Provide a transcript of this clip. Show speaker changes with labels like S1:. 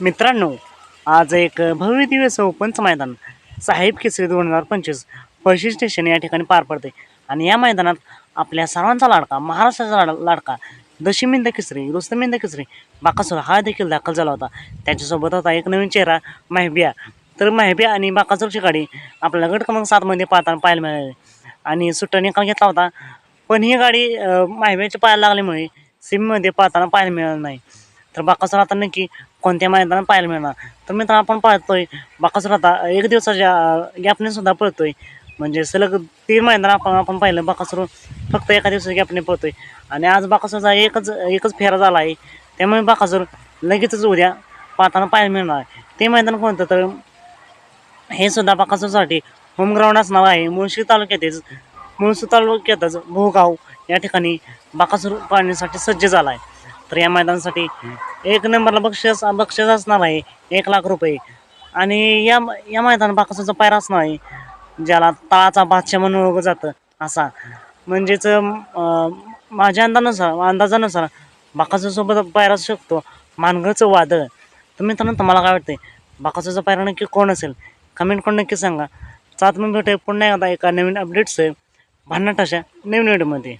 S1: मित्रांनो आज एक भव्य दिव्य सौपंच मैदान साहेब केसरी दोन हजार पंचवीस पळशी स्टेशन या ठिकाणी पार पडते. आणि या मैदानात आपल्या सर्वांचा लाडका महाराष्ट्राचा लाड लाडका दशमिंद केसरी रुस्तमिंद केसरी बाकासुर हा देखील दाखल झाला होता. त्याच्यासोबत होता एक नवीन चेहरा माहिबिया. तर माहिबिया आणि बाकासूरची गाडी आपल्याला गट क्रमांक सातमध्ये पाहताना पाहायला मिळाली. आणि सुट्टा निकाल घेतला होता. पण ही गाडी माहिबियाच्या पायाला लागल्यामुळे सिममध्ये पाहताना पाहायला मिळालं नाही. तर बाकासूर आता नक्की कोणत्या मैदानात पाहायला मिळणार? तर मित्र आपण पाहतोय बाकासूर आता एक दिवसाच्या गॅपने सुद्धा पळतोय. म्हणजे सलग तीन मैदान आपण आपण पाहिलं बाकासूर फक्त एका दिवसाच्या गॅपने पळतोय. आणि आज बाकासूरचा एकच एकच फेरा झाला आहे. त्यामुळे बाकासूर लगेचच उद्या पाहताना पाहायला मिळणार आहे. ते मैदान कोणतं? तर हे सुद्धा बाकासूरसाठी होमग्राऊंड असणार आहे. मुळशी तालुक्यातच मुळशी तालुक्यातच भोगाव या ठिकाणी बाकासूर पाहण्यासाठी सज्ज झाला आहे. तर या मैदानासाठी एक नंबरला बक्षीस बक्षीस असणार आहे एक लाख रुपये. आणि या या मैदान बाकासूरचा पायरा असणार आहे ज्याला तळाचा बादशाह म्हणून ओळखलं जातं असा. म्हणजेच माझ्या अंदानुसार अंदाजानुसार बाकासासोबत पायरा असू शकतो मानगडचं वादळ. तर मित्रांनो तुम्हाला काय वाटतंय? बाकासाचा पायरा नक्की कोण असेल? कमेंट करून नक्की सांगा. सात मग भेटे पुन्हा एकदा एका नवीन अपडेट्स आहे अशा नवीन व्हिडिओमध्ये